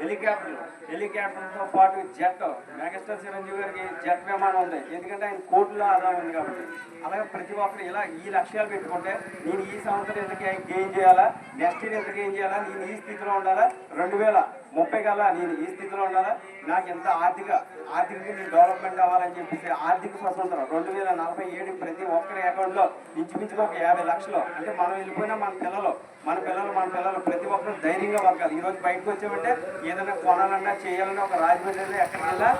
Speaker 1: హెలికాప్టర్ హెలికాప్టర్తో పాటు జెట్. మెగాస్టార్ చిరంజీవి గారికి జెట్ విమానం ఉంది. ఎందుకంటే ఆయన కోర్టులో ఆదాయం ఉంది కాబట్టి. అలాగే ప్రతి ఒక్కరు ఇలా ఈ లక్ష్యాలు పెట్టుకుంటే నేను ఈ సంవత్సరం ఎందుకు గెయిన్ చేయాలా? నెక్స్ట్ ఇయర్ ఎందుకు గెయిన్ చేయాలా? నేను ఈ స్థితిలో ఉండాలా? రెండు వేల ముప్పై కల్లా నేను ఈ స్థితిలో ఉన్నారా నాకు ఎంత ఆర్థిక ఆర్థికంగా నేను డెవలప్మెంట్ అవ్వాలని చెప్పేసి ఆర్థిక స్వతంత్రం రెండు వేల నలభై ఏడు ప్రతి ఒక్కరి అకౌంట్లో ఇంచుమించుగా ఒక యాభై లక్షలు. అంటే మనం వెళ్ళిపోయినా మన పిల్లలు మన పిల్లలు మన పిల్లలు ప్రతి ఒక్కరు ధైర్యంగా బతకాలి. ఈరోజు బయటకు వచ్చామంటే ఏదైనా కొనాలన్నా చేయాలన్నా ఒక రాజమండ్రి ఎక్కడికి వెళ్ళా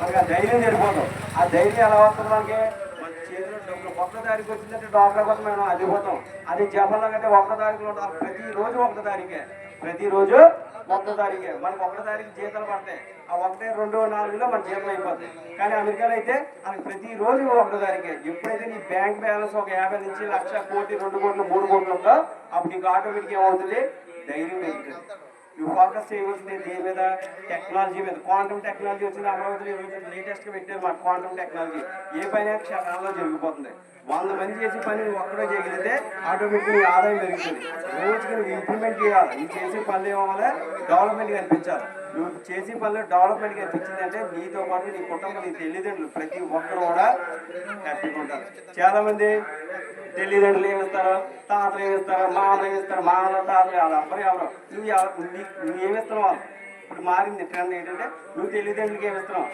Speaker 1: మనకి ఆ ధైర్యం సరిపోతాం ఆ ధైర్యం ఎలా వస్తుంది మనకి? మన చేతిలో ఒక్క తారీఖు వచ్చిందంటే డాక్టర్ కోసం మనం అదిపోతాం అది జపంలో కంటే ఒక్క తారీఖులో ప్రతి ప్రతిరోజు ఒక్క తారీఖే ప్రతిరోజు ఒకటో తారీఖే. మనకు ఒకటో తారీఖు జీతాలు పడతాయి. ఆ ఒకటే రెండో నాలుగులో మన జీతం అయిపోతాయి కానీ అమెరికాలో అయితే మనకి ప్రతిరోజు ఒకటో తారీఖే. ఎప్పుడైతే నీ బ్యాంక్ బ్యాలెన్స్ ఒక యాభై నుంచి లక్ష కోటి రెండు కోట్లు మూడు కోట్లు ఉందో అప్పుడు నీకు ఆటోమేటిక్ ఏమవుతుంది? ధైర్యం పెరుగుతుంది. నువ్వు ఫోకస్ చేయవలసింది దేని మీద టెక్నాలజీ మీద క్వాంటమ్ టెక్నాలజీ వచ్చింది అమరావతిలో ఈరోజు లేటెస్ట్గా పెట్టారు మా క్వాంటమ్ టెక్నాలజీ ఏ పని క్షణాల్లో జరిగిపోతుంది. వంద మంది చేసే పని ఒక్కడో ఒక్కడే చేయగలిగితే ఆటోమేటిక్గా ఆదాయం పెరుగుతుంది. రోజుకి నువ్వు ఇంప్లిమెంట్ చేయాలి. నువ్వు చేసే పనులు ఏమవ్వాలి? డెవలప్మెంట్ కనిపించాలి నువ్వు చేసే పనులు డెవలప్మెంట్ కనిపించింది అంటే నీతో పాటు నీ కుటుంబం నీ తల్లిదండ్రులు ప్రతి ఒక్కరు కూడా హ్యాపీగా ఉంటారు. చాలామంది మంది తల్లిదండ్రులు ఏమిస్తారు? తాతలు ఏమిస్తారు? మామలు ఏమిస్తారు? మామలు తాతలు వాళ్ళ అబ్బరు ఎవరు? నువ్వు ఎవరు నీ- నువ్వు ఏమిస్తున్నావు వాళ్ళు ఇప్పుడు మారింది ట్రెండ్ ఏంటంటే నువ్వు తల్లిదండ్రులకి ఏమిస్తున్నావు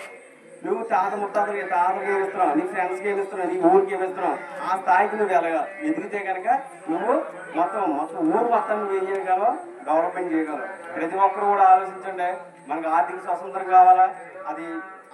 Speaker 1: నువ్వు తాత ముత్తాతలకి తాతలకి ఏమిస్తున్నావు నీ ఫ్రెండ్స్కి ఏమిస్తున్నావు నీ ఊరికి ఏమిస్తున్నావు ఆ స్థాయికి నువ్వు వెళ్ళగలవు. ఎదిగితే కనుక నువ్వు మొత్తం మొత్తం ఊరు మొత్తం నువ్వు ఏం చేయగలవు? డెవలప్మెంట్ చేయగలవు. ప్రతి ఒక్కరు కూడా ఆలోచించండి. మనకు ఆర్థిక స్వతంత్రం కావాలా? అది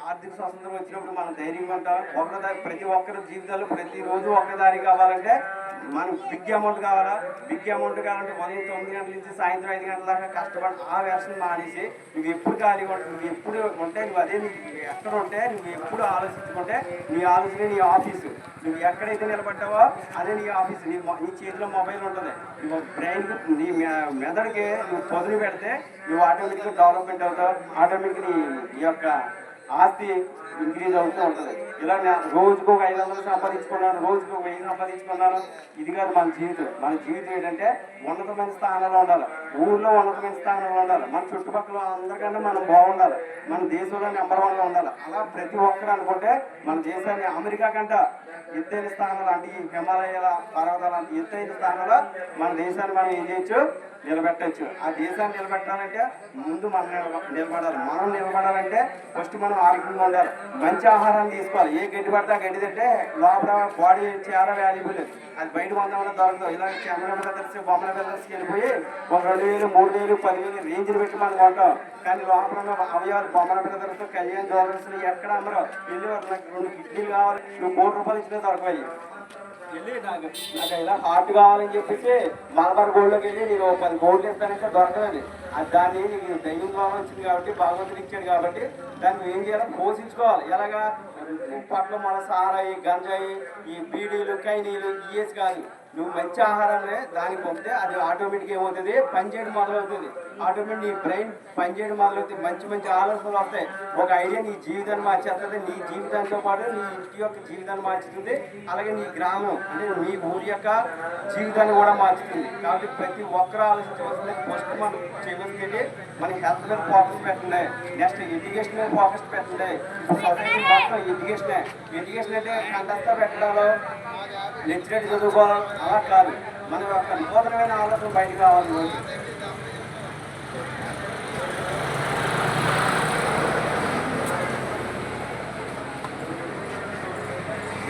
Speaker 1: ఆర్థిక స్వాతంత్రం వచ్చినప్పుడు మనం ధైర్యంగా ఉంటాం. ఒకదారి ప్రతి ఒక్కరి జీవితాల్లో ప్రతిరోజు ఒక్క కావాలంటే మనం బిగ్ అమౌంట్ కావాలా? బిగ్ అమౌంట్ కావాలంటే ఉదయం తొమ్మిది గంటల నుంచి సాయంత్రం ఐదు గంటల దాకా కష్టపడి ఆ వ్యవసాయం మానేసి నువ్వు ఎప్పుడు ఖాళీ ఉంటావు నువ్వు ఎప్పుడు ఉంటే నువ్వు అదే నీకు ఎక్కడ ఉంటే నువ్వు ఎప్పుడు ఆలోచించుకుంటే నీ ఆలోచన నీ ఆఫీసు. నువ్వు ఎక్కడైతే నిలబడ్డావో అదే నీ ఆఫీస్. నీ నీ చేతిలో మొబైల్ ఉంటుంది. నువ్వు బ్రెయిన్ నీ మె- మెదడుకి నువ్వు పొదులు పెడితే నువ్వు ఆటోమేటిక్గా డెవలప్మెంట్ అవుతావు. ఆటోమేటిక్ నీ ఈ యొక్క ఆస్తి ఇంక్రీజ్ అవుతూ ఉంటుంది. ఇలా రోజుకు ఒక ఐదు వందలు సంపాదించుకున్నాను రోజుకు ఒక వెయ్యి సంపాదించుకున్నాను. ఇది కాదు మన జీవితం. మన జీవితం ఏంటంటే ఉన్నతమైన స్థానంలో ఉండాలి. ఊళ్ళో ఉన్నతమైన స్థానంలో ఉండాలి. మన చుట్టుపక్కల అందరికన్నా మనం బాగుండాలి. మన దేశంలో నెంబర్ వన్లో ఉండాలి. అలా ప్రతి ఒక్కరు అనుకుంటే మన దేశాన్ని అమెరికా కంటే ఎత్తైన స్థానాలు అంటే ఈ హిమాలయాల పర్వతాల ఎత్తైన స్థానంలో మన దేశాన్ని మనం ఏం చేయొచ్చు? నిలబెట్టచ్చు. ఆ దేశాన్ని నిలబెట్టాలంటే ముందు మనం నిలబడాలి. మనం నిలబడాలంటే ఫస్ట్ మనం ఆరోగ్యంగా ఉండాలి. మంచి ఆహారాన్ని తీసుకోవాలి. ఏ గడ్డి పడితే గడ్డి తింటే లోపల బాడీ చాలా వాల్యుబుల్. అది బయట పొందామని దొరకదు. ఇలా కెమెరా బ్రదర్స్ బొమ్మల బ్రదర్స్కి వెళ్ళిపోయి ఒక రెండు వేలు మూడు వేలు పదివేలు రేంజ్లు పెట్టి మనం కొంటాం. కానీ లోపల ఉన్న అవయవాలు బొమ్మల బ్రదర్స్ కళ్యాణ్ జ్యువెలర్స్ ఎక్కడ అమ్మరు? వెళ్ళి నాకు రెండు కిడ్నీలు కావాలి. నువ్వు కోటి రూపాయలు ఇచ్చినా దొరకవాలి నాకు ఇలా హార్ట్ కావాలని చెప్పేసి మలబార్ గోల్డ్లోకి వెళ్ళి నేను పది గోల్డ్ ఇస్తానంటే దొరకదండి. అది దాన్ని నీకు దైవం కావాల్సింది కాబట్టి భగవంతుడు ఇచ్చాడు కాబట్టి దాన్ని ఏం చేయాలి పోషించుకోవాలి. ఎలాగా? పట్ల మన సారాయి గంజాయి ఈ బీడీలు కైనీలు ఇయేసి కాదు. నువ్వు మంచి ఆహారాన్ని దానికి పంపితే అది ఆటోమేటిక్ ఏమవుతుంది? పనిచేయడం మొదలవుతుంది. ఆటోమేటిక్ నీ బ్రెయిన్ పనిచేయడం మొదలవుతాయి మంచి మంచి ఆలోచనలు వస్తాయి. ఒక ఐడియా నీ జీవితాన్ని మార్చేస్తుంది. నీ జీవితంతో పాటు నీ ఇంటి యొక్క జీవితాన్ని మార్చుతుంది. అలాగే నీ గ్రామం అంటే నీ ఊరి యొక్క జీవితాన్ని కూడా మార్చుతుంది. కాబట్టి ప్రతి ఒక్కరు ఆలోచించవలసింది. ఫస్ట్ మనం చేయవలసింది మన హెల్త్ మీద ఫోకస్ పెట్టండి. నెక్స్ట్ ఎడ్యుకేషన్ మీద ఫోకస్ పెట్టండి. సొసైటీ మొత్తం ఎడ్యుకేషన్ ఎడ్యుకేషన్ అంటే కంటస్తా పెట్టడాలో లెక్చరేట్ చదువుకోవడం అలా కాదు. మన యొక్క నూతనమైన ఆలోచన బయటకు రావాలి.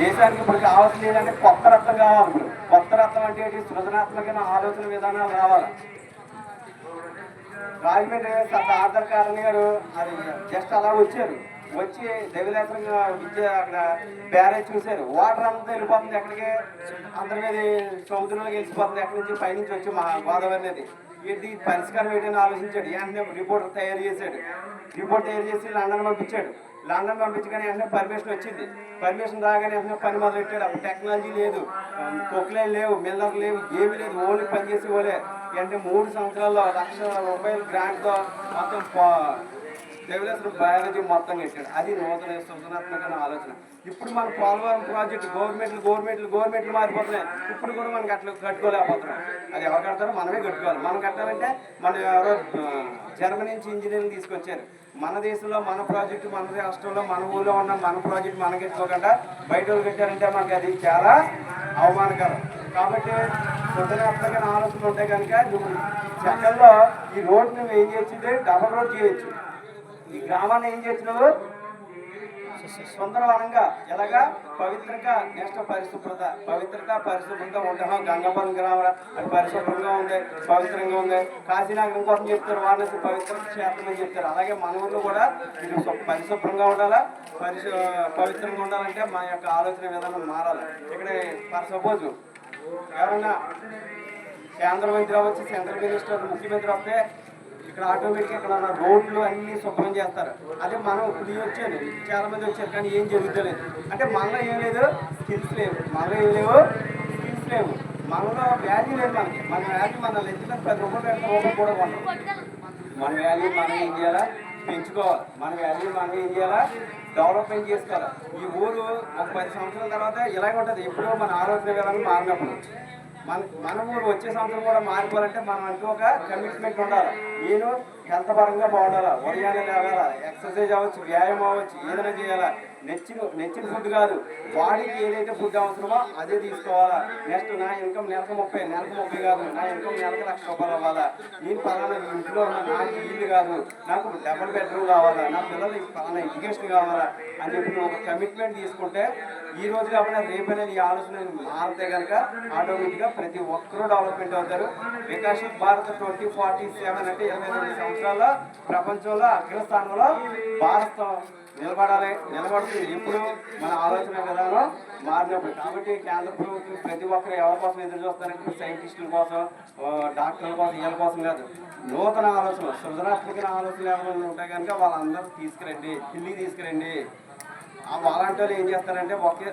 Speaker 1: దేశానికి ఇప్పుడు కావాల్సింది ఏంటంటే కొత్త రత్నం కావాలి కొత్త రత్నం అంటే ఏంటి? సృజనాత్మకమైన ఆలోచన విధానాలు రావాలి రాజమండ్రి ఆర్థర్ ఆధార్ కారణి గారు అది జస్ట్ అలా వచ్చారు. వచ్చి దైవలేఖనంగా విద్య అక్కడ బ్యారేజ్ చూశారు. వాటర్ అంతా వెళ్ళిపోతుంది ఎక్కడికి? అందరి మీద సముద్రంలోకి వెళ్ళిపోతుంది. ఎక్కడి నుంచి? పైనుంచి వచ్చి మా గోదావరి అనేది ఏంటి? పరిష్కారం ఏంటని ఆలోచించాడు. వెంటనే రిపోర్ట్ తయారు చేశాడు. రిపోర్ట్ తయారు చేసి లండన్ పంపించాడు. లండన్ పంపించగానే వెంటనే పర్మిషన్ వచ్చింది. పర్మిషన్ రాగానే వెంటనే పని మొదలెట్టాడు. అప్పుడు టెక్నాలజీ లేదు. కొక్లైన్ లేవు మిల్లర్ లేవు ఏమీ లేదు. ఓన్లీ పనిచేసి పోలే అంటే మూడు సంవత్సరాల్లో లక్ష రూపాయల గ్రాంట్తో మొత్తం ప- బయాలజీ మొత్తం పెట్టాడు. అది నూతన సృజనాత్మకమైన ఆలోచన. ఇప్పుడు మన పోలవరం ప్రాజెక్ట్ గవర్నమెంట్లు గవర్నమెంట్లు గవర్నమెంట్లు మారిపోతున్నాయి. ఇప్పుడు కూడా మనకి అట్లా కట్టుకోలేకపోతున్నాం. అది ఎవరు కడతారో మనమే కట్టుకోవాలి. మనం కట్టాలంటే మన ఎవరో జర్మనీ నుంచి ఇంజనీరింగ్ తీసుకొచ్చారు. మన దేశంలో మన ప్రాజెక్టు మన రాష్ట్రంలో మన ఊళ్ళో ఉన్న మన ప్రాజెక్ట్ మనకి కట్టుకోకుండా బయట వాళ్ళు కట్టారంటే మనకి అది చాలా అవమానకరం. కాబట్టి సృజనాత్మకమైన ఆలోచనలు ఉంటాయి కనుక నువ్వు ఈ రోడ్ నువ్వు ఏం చేయొచ్చు డబల్ రోడ్ చేయొచ్చు. ఈ గ్రామాన్ని ఏం చేసినావు సుందరవనంగా ఎలాగా? పవిత్రంగా నెక్స్ట్ పరిశుభ్రత పవిత్రత పరిశుభ్రత ఉండడం గంగపురం గ్రామం అది పరిశుభ్రంగా ఉంది పవిత్రంగా ఉంది. కాశీనగరం కోసం చెప్తారు వారణాసి పవిత్ర క్షేత్రం చెప్తారు. అలాగే మన ఊళ్ళో కూడా ఇది పరిశుభ్రంగా ఉండాలా? పరిశు పవిత్రంగా ఉండాలంటే మన యొక్క ఆలోచన విధానం మారాలి. ఇక్కడ ఫర్ సపోజ్ ఎవరన్నా కేంద్ర మంత్రి అవ్వచ్చు సెంట్రల్ మినిస్టర్ ముఖ్యమంత్రి వస్తే ఇక్కడ ఆటోమేటిక్ ఇక్కడ ఉన్న రోడ్లు అన్ని శుభ్రం చేస్తారు. అదే మనం ఇప్పుడు వచ్చాను చాలా మంది వచ్చారు కానీ ఏం జరుగుతలేదు. అంటే మనలో ఏం లేదు? స్కిల్స్ లేవు. మనలో ఏం లేవు? స్కిల్స్ లేవు. మనలో వ్యాధి లేదు మనకి. మన వ్యాధి మన లెక్కలో పది రూపాయలు పెడితే రూపాయలు కూడా కొన్నాం మన వ్యాల్యూ మనం ఏం చేయాలా పెంచుకోవాలి. మన వ్యాల్యూ మనం ఏం చేయాలా డెవలప్మెంట్ చేసుకోవాలి. ఈ ఊరు ఒక పది సంవత్సరాల తర్వాత ఇలాగే ఉంటుంది. ఎప్పుడో మన ఆరోగ్య విధానం మారినప్పుడు. మన మన ఊరు వచ్చే సంవత్సరం కూడా మారిపోవాలంటే మనం అంటూ ఒక కమిట్మెంట్ ఉండాలి. నేను హెల్త్ పరంగా బాగుండాలా? ఉదయాన్నే లేవాలా? ఎక్సర్సైజ్ అవ్వచ్చు వ్యాయామం అవ్వచ్చు ఏదైనా చేయాలా? నెచ్చిన నెచ్చిన ఫుడ్ కాదు. బాడీకి ఏదైతే ఫుడ్ అవసరమో అదే తీసుకోవాలా. నెక్స్ట్ నా ఇన్కమ్ నెలకు ముప్పై నెలకు ముప్పై కాదు. నా ఇన్కమ్ నెలకు లక్ష రూపాయలు అవ్వాలా. నేను పలానా ఇంట్లో ఉన్న నాకు ఇల్లు కాదు. నాకు డబుల్ బెడ్రూమ్ కావాలా. నా పిల్లలు పలానా ఎడ్యుకేషన్ కావాలా అని చెప్పి నువ్వు ఒక కమిట్మెంట్ తీసుకుంటే ఈ రోజు కాకుండా రేపనే ఈ ఆలోచన మారితే కనుక ఆటోమేటిక్గా ప్రతి ఒక్కరూ డెవలప్మెంట్ అవుతారు. Viksit Bharat twenty forty seven అంటే ఇరవై రెండు సంవత్సరాల్లో ప్రపంచంలో అగ్రస్థానంలో భారత్. నిలబడాలి. నిలబడుతుంది ఎప్పుడు మన ఆలోచన విధానం మారినప్పుడు. కాబట్టి కేంద్ర ప్రభుత్వం ప్రతి ఒక్కరు ఎవరి కోసం ఎదురు చూస్తారంటే సైంటిస్టుల కోసం డాక్టర్ల కోసం వీళ్ళ కోసం కాదు. నూతన ఆలోచన సృజనాత్మక ఆలోచనలు ఎవరైనా ఉంటాయి కనుక వాళ్ళందరూ తీసుకురండి ఢిల్లీ తీసుకురండి. ఆ వాలంటీర్లు ఏం చేస్తారంటే ఒకే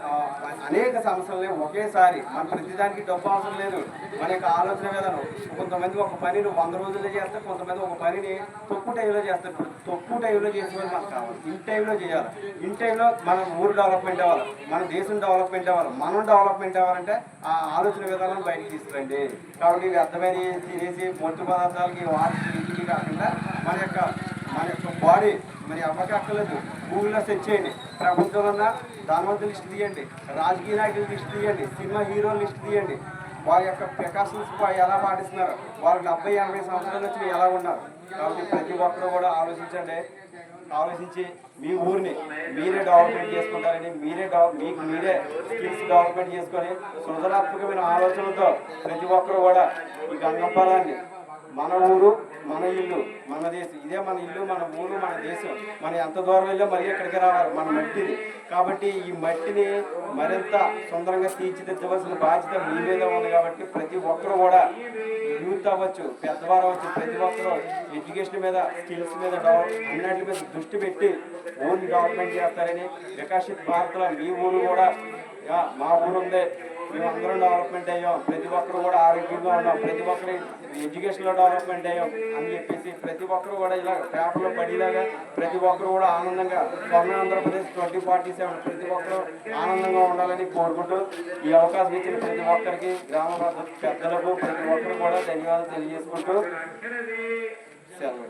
Speaker 1: అనేక సమస్యలని ఒకేసారి మన ప్రతిదానికి డబ్బు అవసరం లేదు. మన యొక్క ఆలోచన విధానం. కొంతమంది ఒక పనిని వంద రోజుల్లో చేస్తారు కొంతమంది ఒక పనిని తక్కువ టైంలో చేస్తారు. ఇప్పుడు తక్కువ టైంలో చేసే మనకు కావాలి. ఇన్ టైంలో చేయాలి. ఇన్ టైంలో మన ఊరు డెవలప్మెంట్ అవ్వాలి. మన దేశం డెవలప్మెంట్ అవ్వాలి. మనం డెవలప్మెంట్ అవ్వాలంటే ఆ ఆలోచన విధానం బయటకు తీసుకురండి. కాబట్టి వ్యర్థమైన తినేసి మొట్టు పదార్థాలకి వాటికి కాకుండా మన యొక్క మన యొక్క బాడీ మరి అవ్వక అక్కర్లేదు. గూగుల్లో సెర్చ్ చేయండి. ప్రభుత్వంలో ఉన్న ధనవంతుల లిస్ట్ తీయండి. రాజకీయ నాయకుల లిస్ట్ తీయండి. సినిమా హీరోల లిస్ట్ తీయండి. వారి యొక్క ప్రికాషన్స్ ఎలా పాటిస్తున్నారు వారు డెబ్బై ఎనభై సంవత్సరాల నుంచి ఎలా ఉన్నారు? కాబట్టి ప్రతి ఒక్కరు కూడా ఆలోచించండి. ఆలోచించి మీ ఊరిని మీరే డెవలప్మెంట్ చేసుకుంటారని మీరే మీకు మీరే స్కిల్స్ డెవలప్మెంట్ చేసుకొని సృజనాత్మకమైన ఆలోచనలతో ప్రతి ఒక్కరు కూడా ఈ గంగం మన ఊరు మన ఇల్లు మన దేశం. ఇదే మన ఇల్లు మన ఊరు మన దేశం. మనం ఎంత దూరం వెళ్ళో మళ్ళీ ఇక్కడికి రావాలి? మన మట్టిది కాబట్టి ఈ మట్టిని మరింత సుందరంగా తీర్చిదిద్దవలసిన బాధ్యత మీ మీద ఉంది కాబట్టి ప్రతి ఒక్కరు కూడా యూత్ అవ్వచ్చు పెద్దవారు అవ్వచ్చు ప్రతి ఒక్కరు ఎడ్యుకేషన్ మీద స్కిల్స్ మీద డెవలప్ మీద దృష్టి పెట్టి ఓన్లీ డెవలప్మెంట్ చేస్తారని వికాసిత్ భారత్లో మీ ఊరు కూడా మా ఊరు ఉందే. మేము అందరం డెవలప్మెంట్ అయ్యాం. ప్రతి ఒక్కరు కూడా ఆరోగ్యంగా ఉన్నాం. ప్రతి ఒక్కరి ఎడ్యుకేషన్లో డెవలప్మెంట్ అయ్యాం అని చెప్పేసి ప్రతి ఒక్కరు కూడా ఇలా పేపర్లో పడేలాగా ప్రతి ఒక్కరు కూడా ఆనందంగా Swarna Andhra Pradesh twenty forty seven ప్రతి ఒక్కరు ఆనందంగా ఉండాలని కోరుకుంటూ ఈ అవకాశం ఇచ్చిన ప్రతి ఒక్కరికి గ్రామ పెద్దలకు ప్రతి ఒక్కరు కూడా ధన్యవాదాలు తెలియజేసుకుంటూ సెలవు.